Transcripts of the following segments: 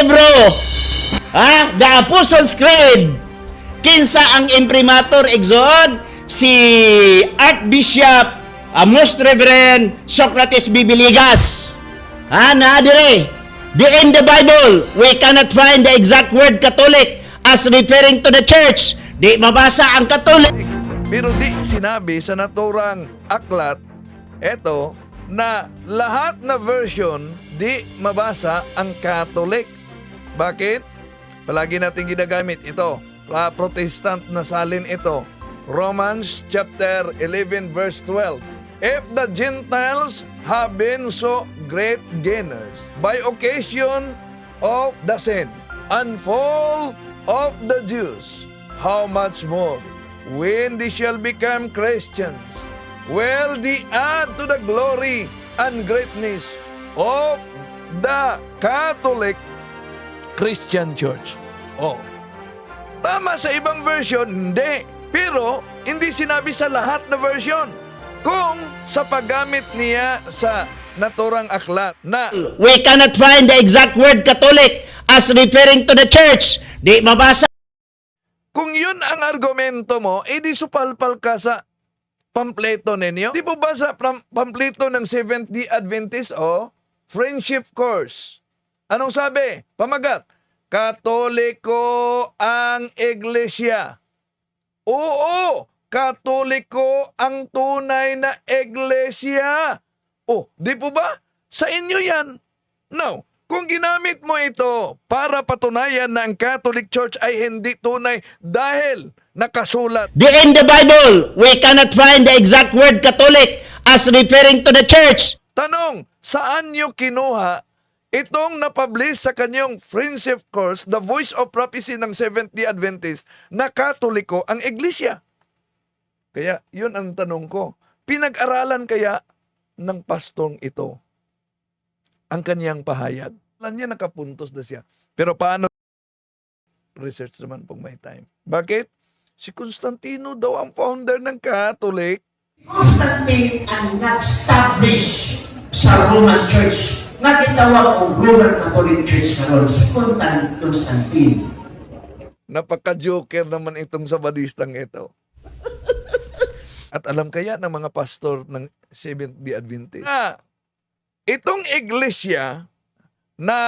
libro, ha? The Apostles' Creed. Kinsa ang imprimatur exon si Archbishop uh, Most Reverend Socrates Bibiligas. Ha, na dire. The in the Bible, we cannot find the exact word Catholic as referring to the church. Di mabasa ang Catholic. Pero di sinabi sa naturang aklat, eto, na lahat na version di mabasa ang Catholic. Bakit? Palagi natin ginagamit ito. Protestant na salin ito. Romans chapter 11 verse 12. If the Gentiles have been so great gainers by occasion of the sin and fall of the Jews, how much more when they shall become Christians will they add to the glory and greatness of the Catholic Christian Church. Oh, tama sa ibang version, hindi. Pero, hindi sinabi sa lahat na version. Kung sa paggamit niya sa naturang aklat na We cannot find the exact word Catholic as referring to the church. Di mabasa Kung yun ang argumento mo, edi supalpal ka sa pampleto ninyo. Di po ba sa pam- pampleto ng Seventh-day Adventist o Friendship Course? Anong sabi? Pamagat. Katoliko ang iglesia. Oo, katoliko ang tunay na iglesia. Oh, di po ba? Sa inyo yan. Now, kung ginamit mo ito para patunayan na ang Catholic Church ay hindi tunay dahil nakasulat The in the Bible, we cannot find the exact word Catholic as referring to the church. Tanong, saan nyo kinuha itong napublish sa kanyang friendship course, The Voice of Prophecy ng Seventh-day Adventist, na katoliko ang iglesia? Kaya, yun ang tanong ko. Pinag-aralan kaya ng pastong ito ang kanyang pahayag? Alam niya, nakapuntos na siya. Pero paano? Research naman pong may time. Bakit? Si Constantino daw ang founder ng Catholic. Constantine ang nag-establish sa Roman Church nga gitawag og Roman Catholic Church karon si Constantine. Napaka-joker naman itong sabadistang ito. At alam kaya ng mga pastor ng Seventh-day Adventist na itong iglesia na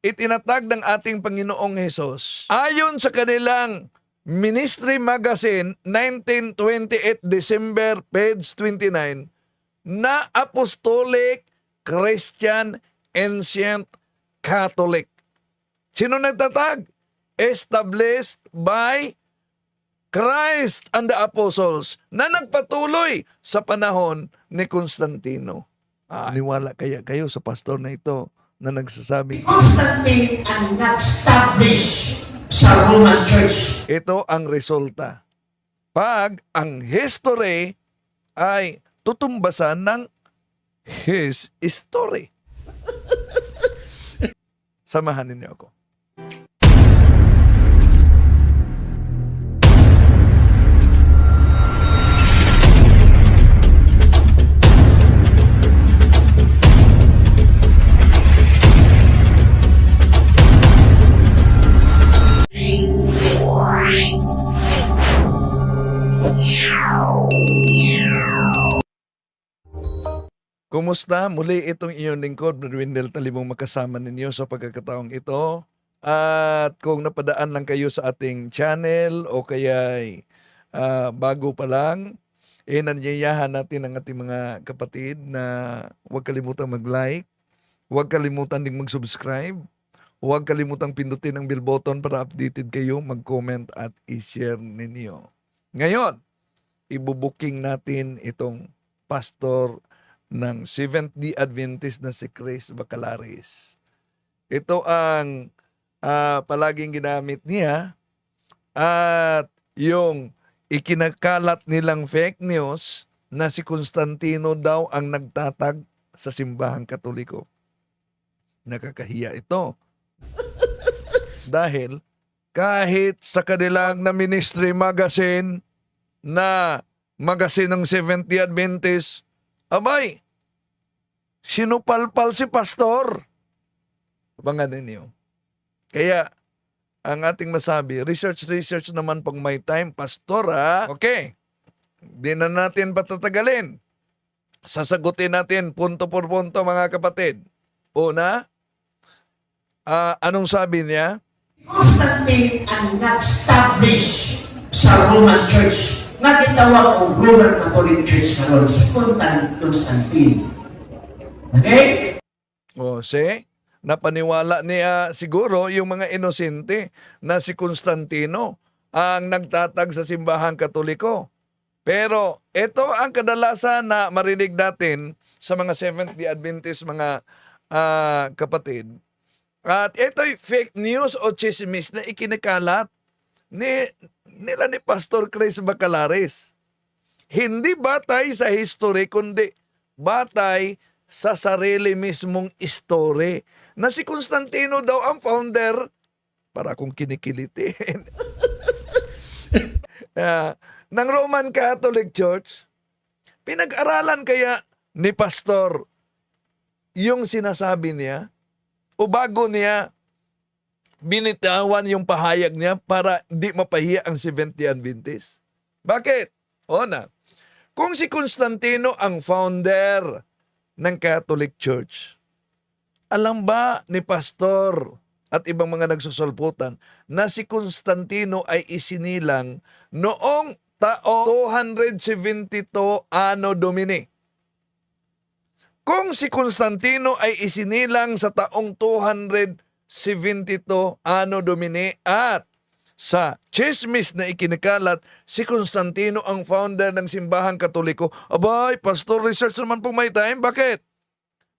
itinatag ng ating Panginoong Hesus ayon sa kanilang Ministry Magazine 1928 December page 29 na Apostolic Christian Ancient Catholic. Sino nagtatag? Established by Christ and the Apostles na nagpatuloy sa panahon ni Constantino. Ah, niwala kaya kayo sa pastor na ito na nagsasabi, Constantine ang nag-establish sa Roman Church. ito ang resulta. Pag ang history ay tutumbasan ng his story. Samahan ninyo ako. Kumusta? Muli itong inyong lingkod, Brother Wendell Talimong makasama ninyo sa pagkakataong ito. At kung napadaan lang kayo sa ating channel o kaya ah, bago pa lang, eh nanyayahan natin ang ating mga kapatid na huwag kalimutan mag-like, huwag kalimutan ding mag-subscribe, huwag kalimutan pindutin ang bell button para updated kayo, mag-comment at i-share ninyo. Ngayon, ibubuking natin itong pastor ng Seventh-day Adventist na si Chris Bacalaris. Ito ang ah, palaging ginamit niya at yung ikinakalat nilang fake news na si Constantino daw ang nagtatag sa simbahang katoliko. Nakakahiya ito. Dahil kahit sa kanilang na ministry magazine na magazine ng 70 Adventist, abay, sinupalpal si pastor. Abangan ninyo. Kaya, ang ating masabi, research-research naman pag may time, pastora. Okay, di na natin patatagalin. Sasagutin natin punto por punto mga kapatid. Una, ah, anong sabi niya? Constantine ang nag-establish sa Roman Church nga gitawag og Roman Catholic Church karon Contan- Constantine. Okay? O, see? Napaniwala niya siguro yung mga inosente na si Constantino ang nagtatag sa simbahang katoliko. Pero ito ang kadalasan na marinig natin sa mga Seventh-day Adventist mga ah, kapatid. At ito'y fake news o chismis na ikinakalat ni, nila ni Pastor Chris Bacalares. Hindi batay sa history, kundi batay sa sarili mismong story. Na si Constantino daw ang founder, para akong kinikilitin, Ah, ng Roman Catholic Church. Pinag-aralan kaya ni Pastor yung sinasabi niya o bago niya binitawan yung pahayag niya para di mapahiya ang 70 Adventist. Bakit? O na, kung si Constantino ang founder ng Catholic Church, alam ba ni Pastor at ibang mga nagsusulputan na si Constantino ay isinilang noong taong 272 Anno Domini? Kung si Constantino ay isinilang sa taong 272 Anno Domini at sa chismis na ikinikalat, si Constantino ang founder ng simbahang katoliko. Abay, pastor research naman po may time. Bakit?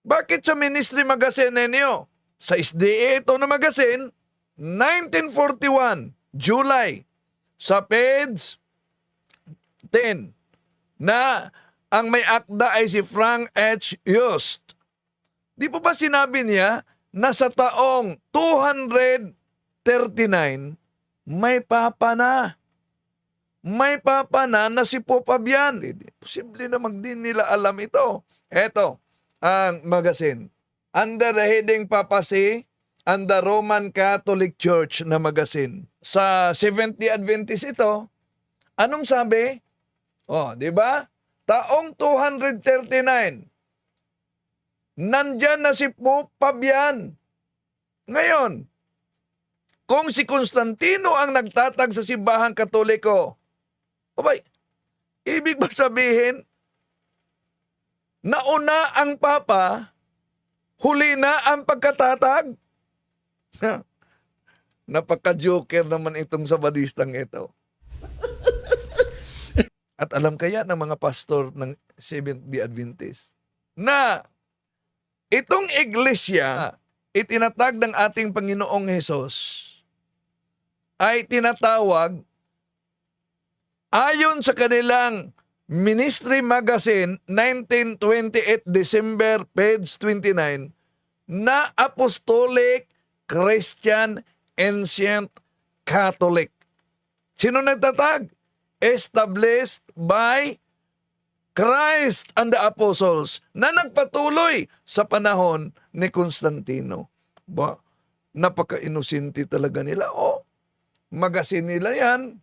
Bakit sa Ministry Magazine ninyo? Sa SDA ito na magazine, 1941, July, sa page 10, na ang may akda ay si Frank H. Yost. Di po ba sinabi niya na sa taong 239, may papa na. May papa na na si Popabian. Hindi, posible na magdin nila alam ito. Eto, ang magazine. Under the heading Papacy and the Roman Catholic Church na magazine. Sa 70 Adventist ito, anong sabi? Oh, di ba? Taong 239. Nandyan na si Pope Pabian. Ngayon, kung si Constantino ang nagtatag sa simbahang katoliko, abay, ibig ba sabihin, nauna ang Papa, huli na ang pagkatatag? Napaka-joker naman itong sabadistang ito. At alam kaya ng mga pastor ng Seventh-day Adventist na itong iglesia itinatag ng ating Panginoong Hesus ay tinatawag ayon sa kanilang Ministry Magazine 1928 December page 29 na Apostolic Christian Ancient Catholic. Sino nagtatag? Established by Christ and the Apostles na nagpatuloy sa panahon ni Constantino. Ba, napaka-inosente talaga nila. O, magazine nila yan.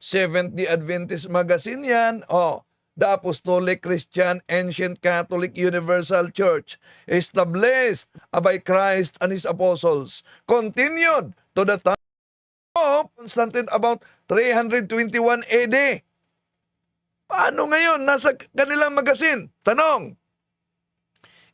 Seventh-day Adventist magazine yan. O, the Apostolic Christian Ancient Catholic Universal Church established by Christ and His Apostles continued to the time of Constantine about 321 AD. Paano ngayon? Nasa kanilang magasin. Tanong,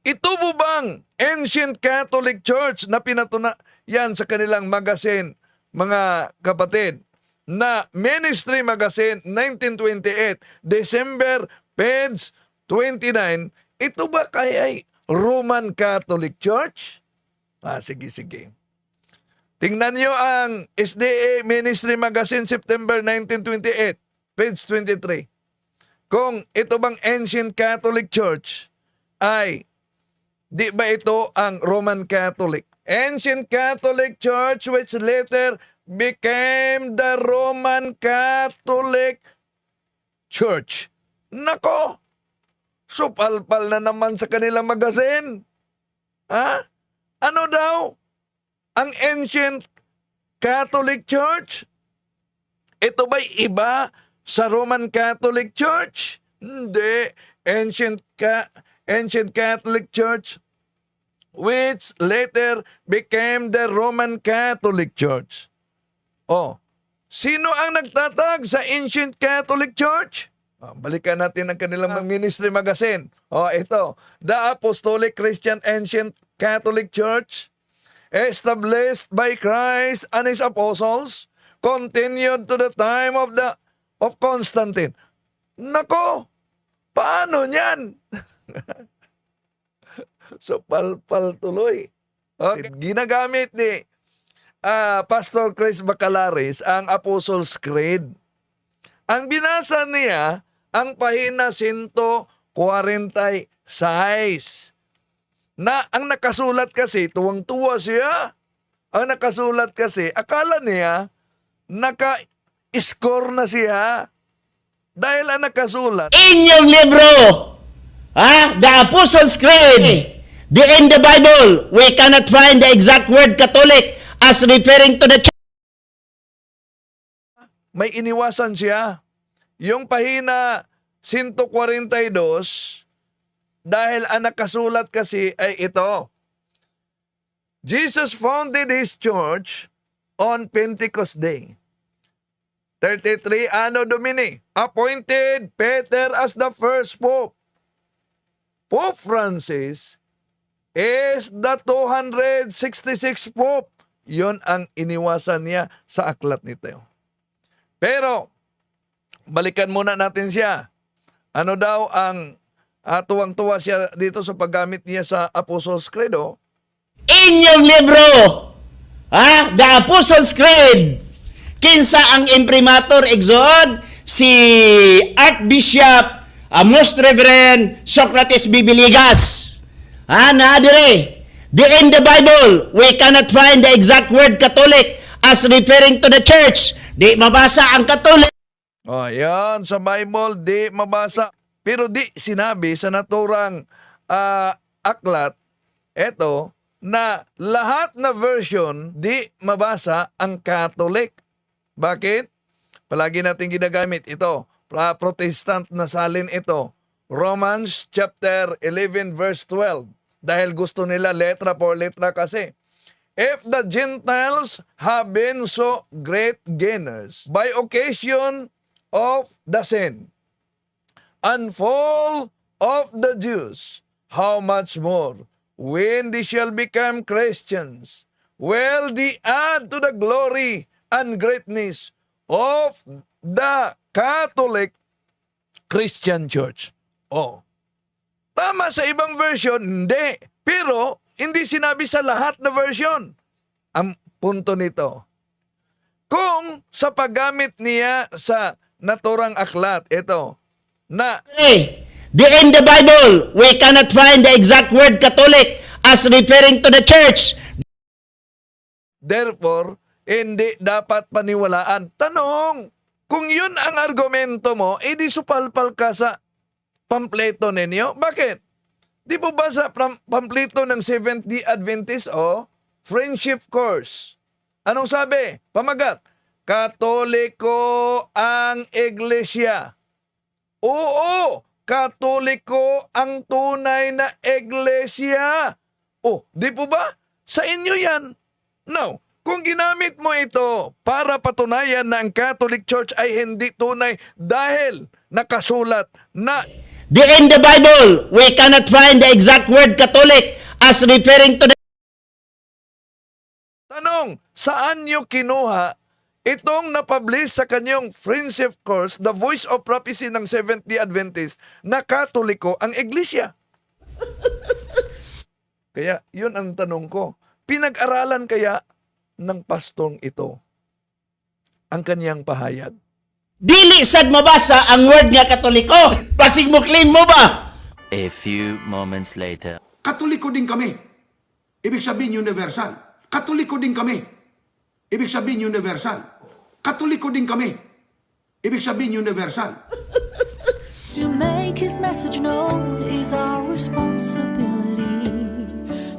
ito po bang Ancient Catholic Church na pinatuna yan sa kanilang magasin, mga kapatid, na Ministry Magazine 1928, December, page 29, ito ba kaya ay Roman Catholic Church? Ah, sige, sige. Tingnan nyo ang SDA Ministry Magazine September 1928, page 23. Kung ito bang Ancient Catholic Church ay di ba ito ang Roman Catholic? Ancient Catholic Church which later became the Roman Catholic Church. Nako! Supalpal na naman sa kanilang magasin. Ha? Ano daw? ang ancient Catholic Church? Ito ba'y iba sa Roman Catholic Church? Hindi. Ancient, Ca- ancient Catholic Church which later became the Roman Catholic Church. Oh, sino ang nagtatag sa Ancient Catholic Church? Oh, balikan natin ang kanilang mga ministry magazine. Oh, ito. The Apostolic Christian Ancient Catholic Church established by Christ and his apostles continued to the time of the of Constantine. Nako, paano niyan? so palpal tuloy. Okay. Ginagamit ni ah, Pastor Chris Bacalaris ang Apostles' Creed. Ang binasa niya ang pahina 146 na ang nakasulat kasi tuwang-tuwa siya. Ang nakasulat kasi akala niya naka-score na siya. Dahil ang nakasulat Inyong libro, ha? The Apostles' Creed. The in the Bible, we cannot find the exact word Catholic as referring to the church. may iniwasan siya. Yung pahina 142, dahil ang nakasulat kasi ay ito. Jesus founded His church on Pentecost Day. 33 Anno Domini, appointed Peter as the first pope. Pope Francis is the 266 pope. Yon ang iniwasan niya sa aklat nito. Pero, balikan muna natin siya. Ano daw ang ah, tuwang-tuwa siya dito sa paggamit niya sa Apostles' Credo? Inyong libro, ha? The Apostles' Creed. Kinsa ang imprimatur exon si Archbishop uh, Most Reverend Socrates Bibiligas. Ha, na dire. The in the Bible, we cannot find the exact word Catholic as referring to the church. Di mabasa ang Catholic. O, yan. Sa Bible, di mabasa. Pero di sinabi sa naturang ah, aklat, eto, na lahat na version di mabasa ang Catholic. Bakit? Palagi natin ginagamit ito. Protestant na salin ito. Romans chapter 11 verse 12. Dahil gusto nila letra por letra kasi. If the Gentiles have been so great gainers by occasion of the sin and fall of the Jews, how much more when they shall become Christians will they add to the glory and greatness of the Catholic Christian Church. Oh, Tama sa ibang version, hindi. Pero, hindi sinabi sa lahat na version. Ang punto nito, kung sa paggamit niya sa naturang aklat, ito, na Hey, the in the Bible, we cannot find the exact word Catholic as referring to the church. therefore, hindi dapat paniwalaan. Tanong, kung yun ang argumento mo, edi supalpal ka sa pampleto ninyo. Bakit? Di po ba sa pam- pampleto ng Seventh-day Adventist o friendship course? Anong sabi? Pamagat. Katoliko ang iglesia. Oo, katoliko ang tunay na iglesia. Oh, di po ba? Sa inyo yan. Now, kung ginamit mo ito para patunayan na ang Catholic Church ay hindi tunay dahil nakasulat na The in the Bible, we cannot find the exact word Catholic as referring to the Tanong, saan nyo kinuha itong napublish sa kanyang friendship course, The Voice of Prophecy ng Seventh-day Adventist, na katoliko ang iglesia? kaya, yun ang tanong ko. Pinag-aralan kaya ng pastong ito ang kanyang pahayag? Dili sad mabasa ang word nga Katoliko. Basig mo claim mo ba? A few moments later. Katoliko din kami. Ibig sabihin universal. Katoliko din kami. Ibig sabihin universal. Katoliko din kami. Ibig sabihin universal. To make his message known is our responsibility.